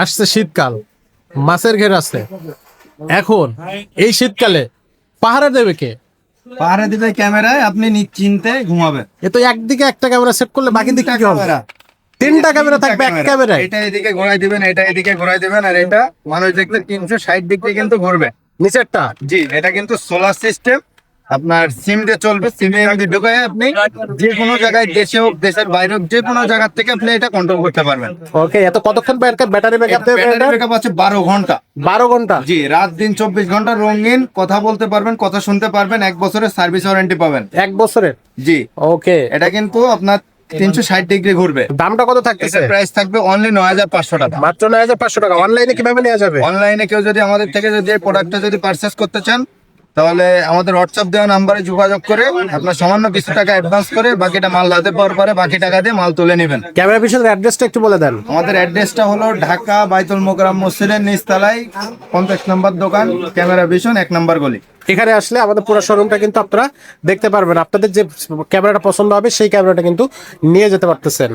আসছে শীতকাল। মাছের ঘের আছে এখন এই শীতকালে পাহারা দেবে কে? পাহারা দিবে ক্যামেরায় আপনি নিশ্চিন্তে ঘুমাবেন। এ তো একদিকে একটা ক্যামেরা সেট করলে বাকি দিকে কি হবে? তিনটা ক্যামেরা। থাকবে এক ক্যামেরায়। এটা এদিকে ঘোরাই দিবেন এটা এদিকে ঘোরাই দিবেন আর এটা মানুষ দেখলে তিনশো ষাট ডিগ্রি কিন্তু ঘুরবে। নিচেরটা। জি এটা কিন্তু সোলার সিস্টেম আপনার সিম দিয়ে চলবে সিমে যদি ঢুকে আপনি যে কোনো জায়গায় দেশে হোক দেশের বাইরে হোক যে কোনো জায়গা থেকে আপনি এটা কন্ট্রোল করতে পারবেন। ওকে এত কতক্ষণ ব্যাটারি ব্যাকআপ দেবে ব্যাটারি ব্যাকআপ আছে বারো ঘণ্টা। বারো ঘণ্টা? জি রাত দিন চব্বিশ ঘণ্টা রঙিন কথা বলতে পারবেন কথা শুনতে পারবেন এক বছরের সার্ভিস ওয়ারেন্টি পাবেন। এক বছরের? জি। ওকে এটা কিন্তু আপনার তিনশো ষাট ডিগ্রি ঘুরবে। দামটা কত থাকতেছে? প্রাইস থাকবে অনলি নয় হাজার পাঁচশো টাকা। মাত্র নয় হাজার পাঁচশো টাকা। অনলাইনে কীভাবে নেওয়া যাবে? অনলাইনে কেউ যদি আমাদের থেকে যদি প্রোডাক্টটা যদি পারচেস করতে চান তাহলে আমাদের হোয়াটসঅ্যাপ দেওয়া নাম্বারে যোগাযোগ করে আপনার সামান্য কিছু টাকা অ্যাডভান্স করে বাকিটা মাল হাতে পাওয়ার পরে বাকি টাকা দিয়ে মাল তুলে নেবেন। ক্যামেরা পিছনের অ্যাড্রেসটা একটু বলে দেন। আমাদের অ্যাড্রেসটা হলো ঢাকা বাইতুল মোকরাম মসজিদের নিচতলায় পঞ্চাশ নম্বর দোকান ক্যামেরা ভিশন এক নম্বর গলি। এখানে আসলে আমাদের পুরো শোরুমটা কিন্তু আপনারা দেখতে পারবেন। আপনাদের যে ক্যামেরাটা পছন্দ হবে সেই ক্যামেরাটা কিন্তু নিয়ে যেতে পারতেছেন।